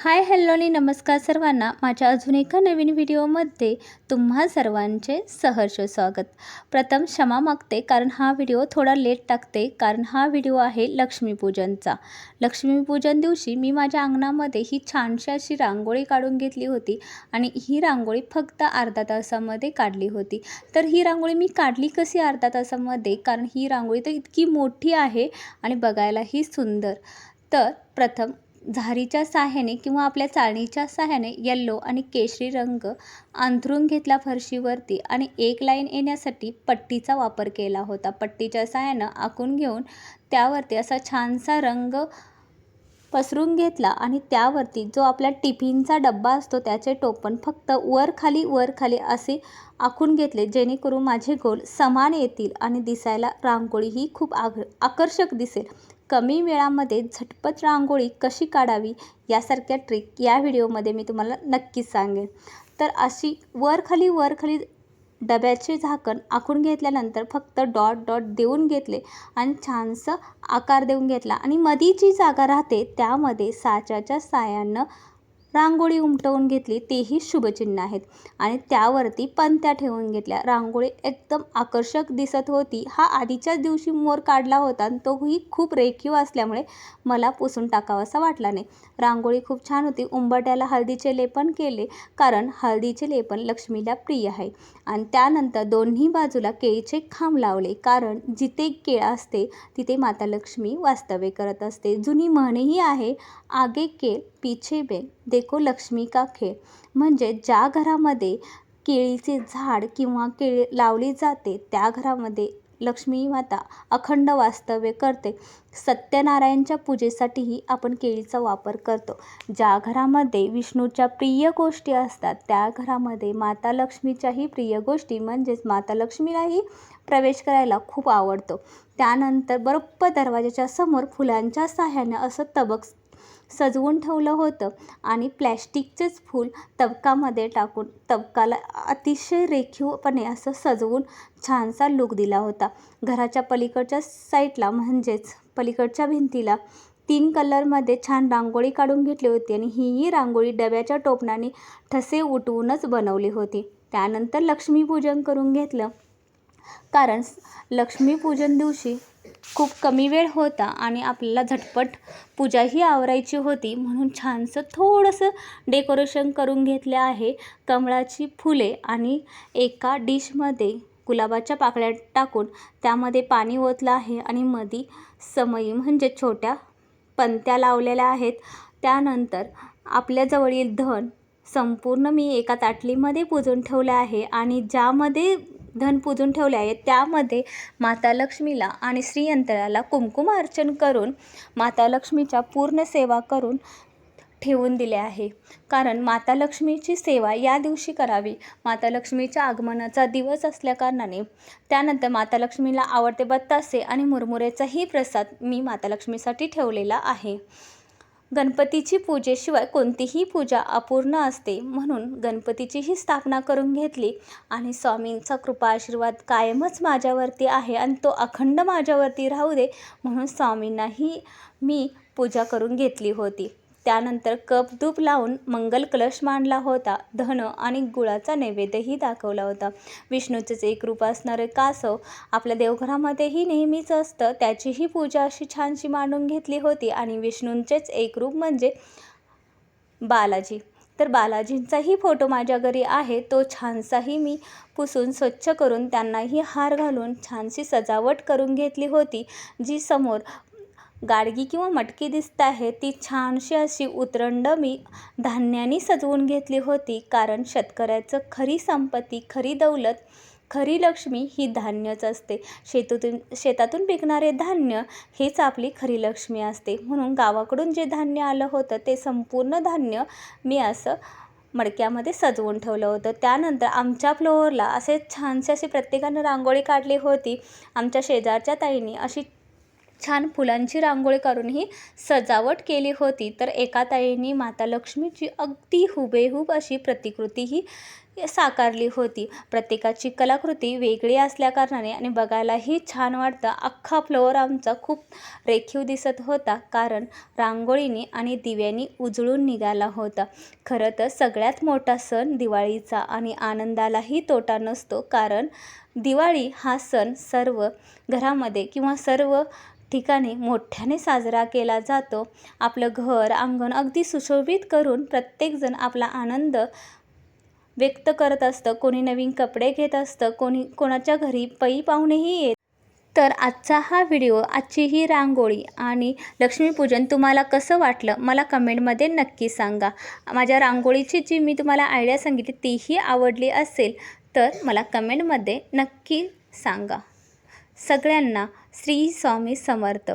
Hi hello आणि नमस्कार सर्वांना. माझ्या अजून एका नवीन व्हिडिओमध्ये तुम्हा सर्वांचे सहर्ष स्वागत. प्रथम क्षमा मागते कारण हा व्हिडिओ थोडा लेट टाकते कारण हा व्हिडिओ आहे लक्ष्मीपूजनचा. लक्ष्मीपूजन दिवशी मी माझ्या अंगणामध्ये ही छानशी अशी रांगोळी काढून घेतली होती आणि ही रांगोळी फक्त अर्धा तासामध्ये काढली होती. तर ही रांगोळी मी काढली कशी अर्धा तासामध्ये? कारण ही रांगोळी तर इतकी मोठी आहे आणि बघायलाही सुंदर. तर प्रथम झारीच्या साह्याने किंवा आपल्या चाळणीच्या साह्याने यल्लो आणि केशरी रंग अंथरून घेतला फरशीवरती आणि एक लाईन येण्यासाठी पट्टीचा वापर केला होता. पट्टीच्या साह्यानं आखून घेऊन त्यावरती असा छानसा रंग पसरून घेतला आणि त्यावरती जो आपला टिफिनचा डब्बा असतो त्याचे टोपण फक्त वर खाली वर खाली असे आखून घेतले जेणेकरून माझे गोल समान येतील आणि दिसायला रांगोळी ही खूप आग आकर्षक दिसेल. कमी वेळामध्ये झटपट रांगोळी कशी काढावी यासारख्या ट्रिक या व्हिडिओमध्ये मी तुम्हाला नक्कीच सांगेन. तर अशी वर खाली वर खाली डब्याचे झाकण आखून घेतल्यानंतर फक्त डॉट डॉट देऊन घेतले आणि छानसं आकार देऊन घेतला. आणि मधी जी जागा राहते त्यामध्ये साच्याच्या साह्यानं रांगोळी उमटवून घेतली तेही शुभचिन्ह आहेत. आणि त्यावरती पंत्या ठेवून घेतल्या. रांगोळी एकदम आकर्षक दिसत होती. हा आधीच्याच दिवशी मोर काढला होता आणि तोही खूप रेखीव असल्यामुळे मला पुसून टाकावासा वाटला नाही. रांगोळी खूप छान होती. उंबरट्याला हळदीचे लेपन केले कारण हळदीचे लेपन लक्ष्मीला प्रिय आहे. आणि त्यानंतर दोन्ही बाजूला केळीचे खांब लावले कारण जिथे केळ असते तिथे माता लक्ष्मी वास्तव्य करत असते. जुनी म्हणही आहे आगे केळ पीछे बेल. देखो लक्ष्मी का खेळ? म्हणजे ज्या घरामध्ये केळीचे झाड किंवा केळी लावली जाते त्या घरामध्ये लक्ष्मी माता अखंड वास्तव्य करते. सत्यनारायणच्या पूजेसाठीही आपण केळीचा वापर करतो. ज्या घरामध्ये विष्णूच्या प्रिय गोष्टी असतात त्या घरामध्ये माता लक्ष्मीच्याही प्रिय गोष्टी म्हणजेच माता लक्ष्मीलाही प्रवेश करायला खूप आवडतो. त्यानंतर बरोबर दरवाजाच्या समोर फुलांच्या साह्याने असं तबक सजवून ठेवलं होतं आणि प्लॅस्टिकचेच फूल तबकामध्ये टाकून तबकाला अतिशय रेखीवपणे असं सजवून छानसा लूक दिला होता. घराच्या पलीकडच्या साईडला म्हणजेच पलीकडच्या भिंतीला तीन कलरमध्ये छान रांगोळी काढून घेतली होती आणि हीही रांगोळी डब्याच्या टोपणाने ठसे उठवूनच बनवली होती. त्यानंतर लक्ष्मीपूजन करून घेतलं. कारण लक्ष्मीपूजन दिवशी खूप कमी वेळ होता आणि आपल्याला झटपट पूजाही आवरायची होती. म्हणून छानसं थोडंसं डेकोरेशन करून घेतले आहे कमळाची फुले आणि एका डिशमध्ये गुलाबाच्या पाकळ्या टाकून त्यामध्ये पाणी ओतलं आहे आणि मधी समई म्हणजे छोट्या पंत्या लावलेल्या आहेत. त्यानंतर आपल्याजवळील धन संपूर्ण मी एका ताटलीमध्ये पुजून ठेवले आहे आणि ज्यामध्ये धन पूजून ठेवले आहे त्यामध्ये माता लक्ष्मीला आणि श्रीयंत्राला कुमकुम अर्चन करून माता लक्ष्मीच्या पूर्ण सेवा करून ठेवून दिले आहे. कारण माता लक्ष्मीची सेवा या दिवशी करावी. माता लक्ष्मीच्या आगमनाचा दिवस असल्याकारणाने त्यानंतर माता लक्ष्मीला आवडते बत्तासे आणि मुरमुरेचाही प्रसाद मी माता लक्ष्मीसाठी ठेवलेला आहे. गणपतीची पूजेशिवाय कोणतीही पूजा अपूर्ण असते म्हणून गणपतीचीही स्थापना करून घेतली. आणि स्वामींचा कृपा आशीर्वाद कायमच माझ्यावरती आहे आणि तो अखंड माझ्यावरती राहू दे म्हणून स्वामींनाही मी पूजा करून घेतली होती. त्यानंतर कप धूप लावून मंगल कलश मांडला होता. धन आणि गुळाचा नैवेद्यही दाखवला होता. विष्णूचेच एक रूप असणारे कासव आपल्या देवघरामध्येही नेहमीच असतं. त्याचीही पूजा अशी छानशी मांडून घेतली होती आणि विष्णूंचेच एक रूप म्हणजे बालाजी. तर बालाजींचाही फोटो माझ्या घरी आहे. तो छानसाही मी पुसून स्वच्छ करून त्यांनाही हार घालून छानशी सजावट करून घेतली होती जी समोर गाडगी किंवा मटकी दिसत आहे. ती छानशी अशी उतरंड मी धान्याने सजवून घेतली होती. कारण शेतकऱ्याचं खरी संपत्ती खरी दौलत खरी लक्ष्मी ही धान्यच असते. शेतातून शेतातून पिकणारे धान्य हेच आपली खरी लक्ष्मी असते. म्हणून गावाकडून जे धान्य आलं होतं ते संपूर्ण धान्य मी असं मडक्यामध्ये सजवून ठेवलं होतं. त्यानंतर आमच्या फ्लोअरला असे छानसे अशी प्रत्येकानं रांगोळी काढली होती. आमच्या शेजारच्या ताईंनी अशी छान फुलांची रांगोळी काढून ही सजावट केली होती. तर एका ताईने माता लक्ष्मीची अगदी हुबेहूब अशी प्रतिकृती ही साकारली होती. प्रत्येकाची कलाकृती वेगळी असल्याकारणाने आणि बघायलाही छान वाटतं. अख्खा फ्लोअर आमचा खूप रेखीव दिसत होता. कारण रांगोळीने आणि दिव्यांनी उजळून निघाला होता. खरं तर सगळ्यात मोठा सण दिवाळीचा आणि आनंदालाही तोटा नसतो. कारण दिवाळी हा सण सर्व घरामध्ये किंवा सर्व ठिकाणी मोठ्याने साजरा केला जातो. आपलं घर अंगण अगदी सुशोभित करून प्रत्येकजण आपला आनंद व्यक्त करत असतं. कोणी नवीन कपडे घेत असतं कोणी कोणाच्या घरी पै पाहुणेही येत. तर आजचा हा व्हिडिओ आजची ही रांगोळी आणि लक्ष्मीपूजन तुम्हाला कसं वाटलं मला कमेंटमध्ये नक्की सांगा. माझ्या रांगोळीची जी मी तुम्हाला आयडिया सांगितली तीही आवडली असेल तर मला कमेंटमध्ये नक्की सांगा. सगळ्यांना श्री स्वामी समर्थ.